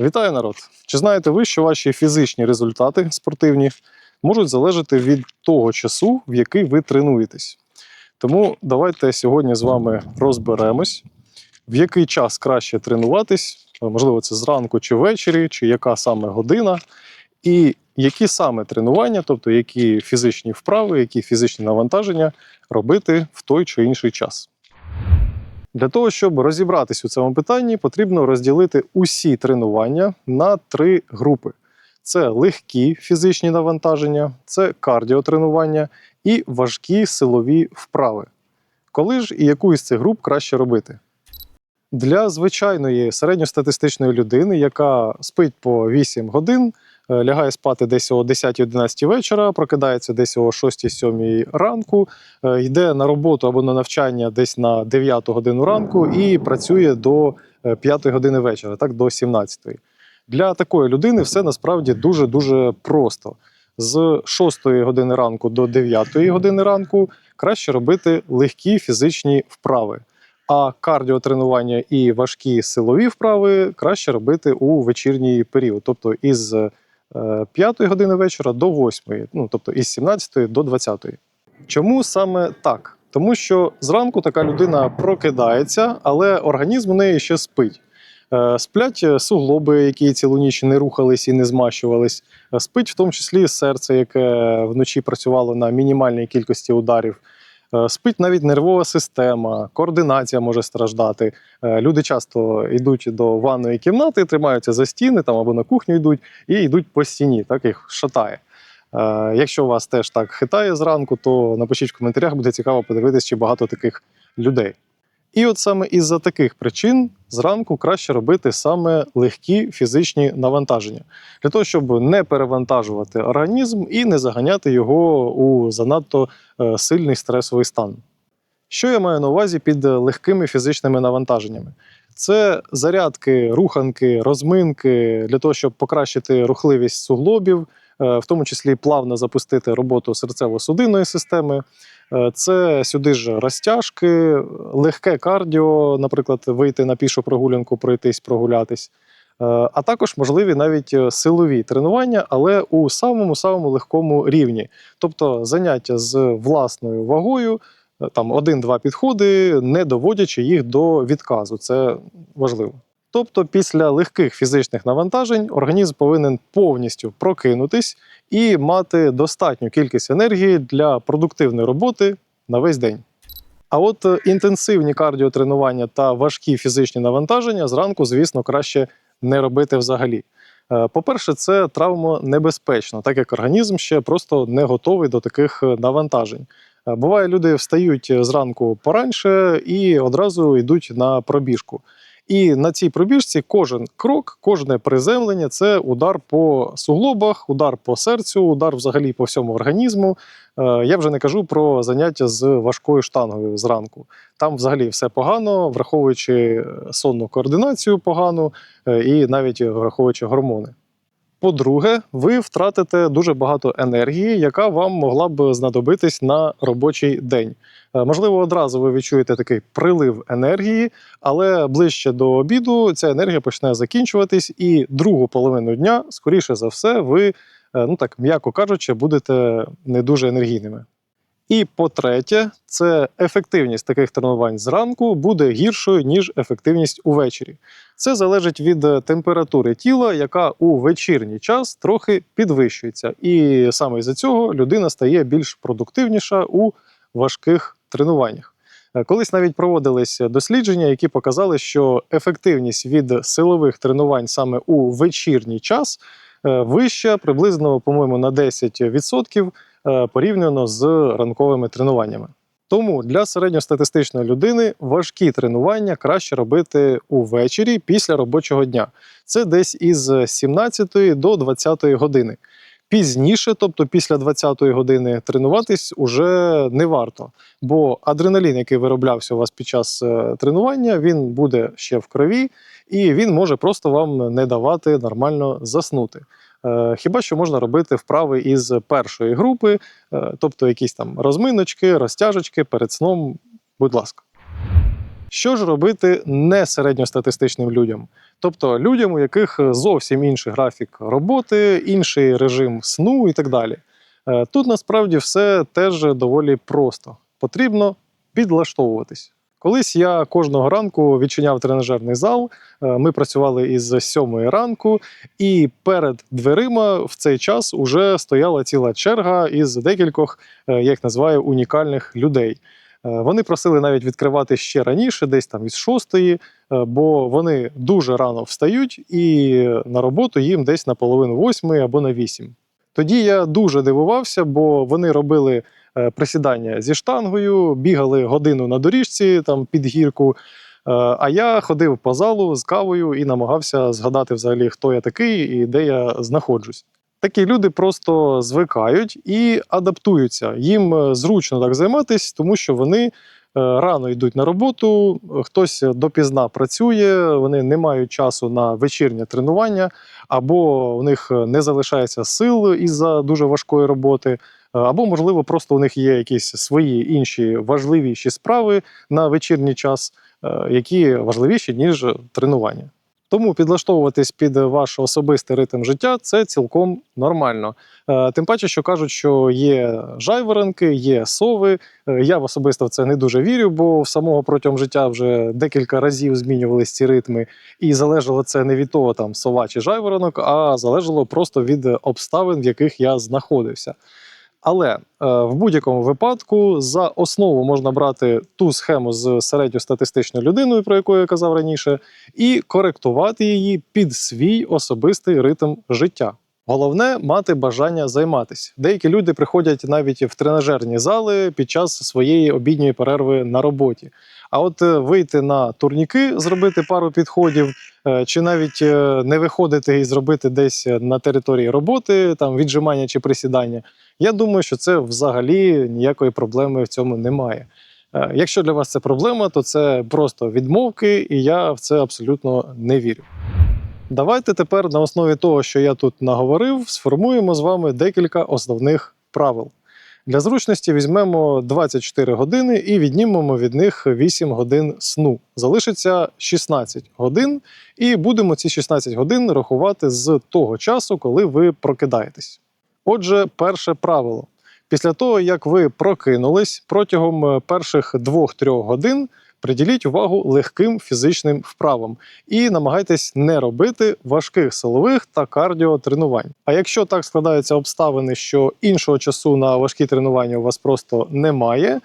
Вітаю народ! Чи знаєте ви, що ваші фізичні результати спортивні можуть залежати від того часу, в який ви тренуєтесь? Тому давайте сьогодні з вами розберемось, в який час краще тренуватись, можливо, це зранку чи ввечері, чи яка саме година, і які саме тренування, тобто які фізичні вправи, які фізичні навантаження робити в той чи інший час. Для того, щоб розібратись у цьому питанні, потрібно розділити усі тренування на три групи: це легкі фізичні навантаження, це кардіотренування і важкі силові вправи. Коли ж і яку із цих груп краще робити? Для звичайної середньостатистичної людини, яка спить по 8 годин, лягає спати десь о 10-11 вечора, прокидається десь о 6-7 ранку, е, йде на роботу або на навчання десь на 9 годину ранку і працює до 5 години вечора, так до 17. Для такої людини все насправді дуже дуже просто. З 6 години ранку до 9 години ранку краще робити легкі фізичні вправи. А кардіотренування і важкі силові вправи краще робити у вечірній період, тобто із 5 години вечора до 8, ну тобто із 17 до 20. Чому саме так? Тому що зранку така людина прокидається, але організм у неї ще спить. Е, Сплять суглоби, які цілу ніч не рухались і не змащувались. Е, Спить в тому числі серце, яке вночі працювало на мінімальній кількості ударів. Е, Спить навіть нервова система, координація може страждати. Е, Люди часто йдуть до ванної кімнати, тримаються за стіни там або на кухню йдуть і йдуть по стіні, так їх шатає. Е, Якщо вас теж так хитає зранку, то напишіть в коментарях, буде цікаво подивитися, чи багато таких людей. І от саме із-за таких причин зранку краще робити саме легкі фізичні навантаження для того, щоб не перевантажувати організм і не заганяти його у занадто е, сильний стресовий стан. Що я маю на увазі під легкими фізичними навантаженнями? Це зарядки, руханки, розминки для того, щоб покращити рухливість суглобів, е, в тому числі плавно запустити роботу серцево-судинної системи. Е, Це сюди ж розтяжки, легке кардіо, наприклад, вийти на пішу прогулянку, пройтись, прогулятись. Е, А також можливі навіть е, силові тренування, але у самому самому легкому рівні. Тобто заняття з власною вагою, там один-два підходи, не доводячи їх до відказу. Це важливо. Тобто, після легких фізичних навантажень організм повинен повністю прокинутись і мати достатню кількість енергії для продуктивної роботи на весь день. А от е, інтенсивні кардіотренування та важкі фізичні навантаження зранку, звісно, краще не робити взагалі. Е, По-перше, це травмонебезпечно, так як організм ще просто не готовий до таких е, навантажень. Буває, люди встають зранку пораньше і одразу йдуть на пробіжку. І на цій пробіжці кожен крок, кожне приземлення це удар по суглобах, удар по серцю, удар взагалі по всьому організму. Е, Я вже не кажу про заняття з важкою штангою зранку. Там взагалі все погано, враховуючи сонну координацію погану е, і навіть враховуючи гормони. По-друге, ви втратите дуже багато енергії, яка вам могла б знадобитись на робочий день. Е, Можливо, одразу ви відчуєте такий прилив енергії, але ближче до обіду ця енергія почне закінчуватись, і другу половину дня, скоріше за все, ви, е, ну так м'яко кажучи, будете не дуже енергійними. І по-третє, це ефективність таких тренувань зранку буде гіршою, ніж ефективність увечері. Це залежить від е, температури тіла, яка у вечірній час трохи підвищується. І саме із-за цього людина стає більш продуктивніша у важких тренуваннях. Е, Колись навіть проводились дослідження, які показали, що ефективність від силових тренувань саме у вечірній час е, вища приблизно, по-моєму, на 10% е, порівняно з ранковими тренуваннями. Тому для середньостатистичної людини важкі тренування краще робити увечері після робочого дня. Це десь із 17 до 20 години. Пізніше, тобто після 20-ї години, тренуватись уже не варто, бо адреналін, який вироблявся у вас під час е, тренування, він буде ще в крові, і він може просто вам не давати нормально заснути. Е, Хіба що можна робити вправи із першої групи, е, тобто якісь там розминочки, розтяжечки перед сном, будь ласка. Що ж робити не середньостатистичним людям? Тобто людям, у яких зовсім інший графік роботи, інший режим сну і так далі. Е, Тут насправді все теж доволі просто. Потрібно підлаштовуватись. Колись я кожного ранку відчиняв тренажерний зал. е, Ми працювали із 7 ранку, і перед дверима в цей час уже стояла ціла черга із декількох, е, я їх називаю, унікальних людей. Е, Вони просили навіть відкривати ще раніше, десь там із шостої, бо вони дуже рано встають, і на роботу їм десь на половину восьмої або на вісім. Тоді я дуже дивувався, бо вони робили присідання зі штангою, бігали годину на доріжці там під гірку. Е, А я ходив по залу з кавою і намагався згадати взагалі, хто я такий і де я знаходжусь. Такі люди просто звикають і адаптуються. Їм е, зручно так займатися, тому що вони е, рано йдуть на роботу, хтось допізна працює, вони не мають часу на вечірнє тренування, або у них не залишається сил із-за дуже важкої роботи, е, або, можливо, просто у них є якісь свої інші важливіші справи на вечірній час, е, які важливіші, ніж тренування. Тому підлаштовуватись під ваш особистий ритм життя це цілком нормально. Е, Тим паче, що кажуть, що є жайворонки, є сови. Е, Я в особисто в це не дуже вірю, бо в самого протягом життя вже декілька разів змінювались ці ритми, і залежало це не від того, там сова чи жайворонок, а залежало просто від обставин, в яких я знаходився. Але е, в будь-якому випадку за основу можна брати ту схему з середньостатистичною людиною, про яку я казав раніше, і коректувати її під свій особистий ритм життя. Головне мати бажання займатися. Деякі люди приходять навіть в тренажерні зали під час своєї обідньої перерви на роботі. А от е, вийти на турніки, зробити пару підходів, е, чи навіть е, не виходити і зробити десь на території роботи, там віджимання чи присідання. Я думаю, що це взагалі ніякої проблеми в цьому немає. Якщо для вас це проблема, то це просто відмовки, і я в це абсолютно не вірю. Давайте тепер на основі того, що я тут наговорив, сформуємо з вами декілька основних правил. Для зручності візьмемо 24 години і віднімемо від них 8 годин сну. Залишиться 16 годин, і будемо ці 16 годин рахувати з того часу, коли ви прокидаєтесь. Отже, перше правило. Після того, як ви прокинулись протягом е, перших 2-3 годин, приділіть увагу легким фізичним вправам і намагайтесь не робити важких силових та кардіотренувань. А якщо так складаються обставини, що іншого часу на важкі тренування у вас просто немає,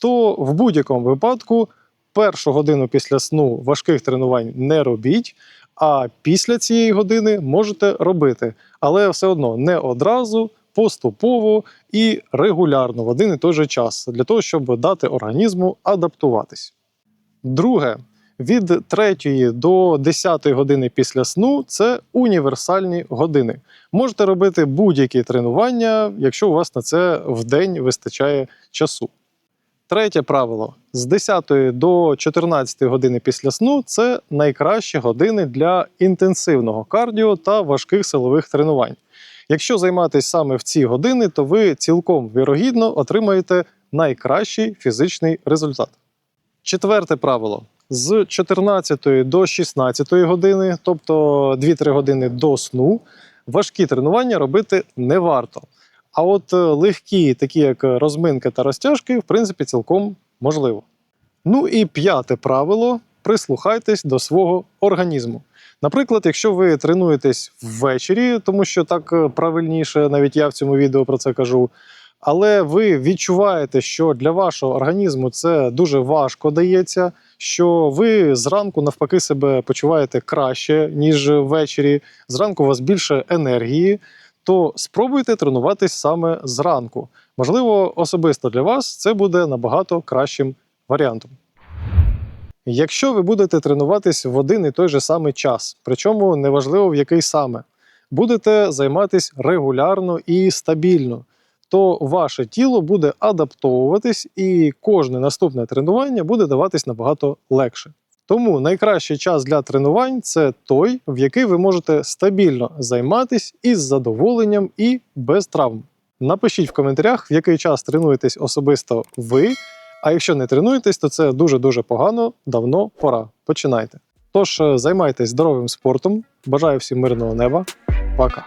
то в будь-якому випадку першу годину після сну важких тренувань не робіть. А після цієї години можете робити, але все одно не одразу, поступово і регулярно в один і той же час для того, щоб дати організму адаптуватись. Друге, від 3 до 10 години після сну це універсальні години. Можете робити будь-які тренування, якщо у вас на це в день вистачає часу. Третє правило: з 10 до 14 години після сну це найкращі години для інтенсивного кардіо та важких силових тренувань. Якщо займатися саме в ці години, то ви цілком вірогідно отримаєте найкращий фізичний результат. Четверте правило: з 14 до 16 години, тобто 2-3 години до сну, важкі тренування робити не варто. А от е, легкі, такі як розминки та розтяжки, в принципі, цілком можливо. Ну і п'яте правило: прислухайтесь до свого організму. Наприклад, якщо ви тренуєтесь ввечері, тому що так е, правильніше, навіть я в цьому відео про це кажу. Але ви відчуваєте, що для вашого організму це дуже важко дається, що ви зранку навпаки себе почуваєте краще, ніж ввечері. Зранку у вас більше енергії, то спробуйте тренуватись саме зранку. Можливо, особисто для вас це буде набагато кращим варіантом. Якщо ви будете тренуватись в один і той же самий час, причому неважливо в який саме, будете займатись регулярно і стабільно, то ваше тіло буде адаптовуватись і кожне наступне тренування буде даватись набагато легше. Тому найкращий час для тренувань це той, в який ви можете стабільно займатись із задоволенням і без травм. Напишіть в коментарях, в який час тренуєтесь особисто ви. А якщо не тренуєтесь, то це дуже дуже погано, давно пора. Починайте. Тож е, займайтесь здоровим спортом. Бажаю всім мирного неба. Пока.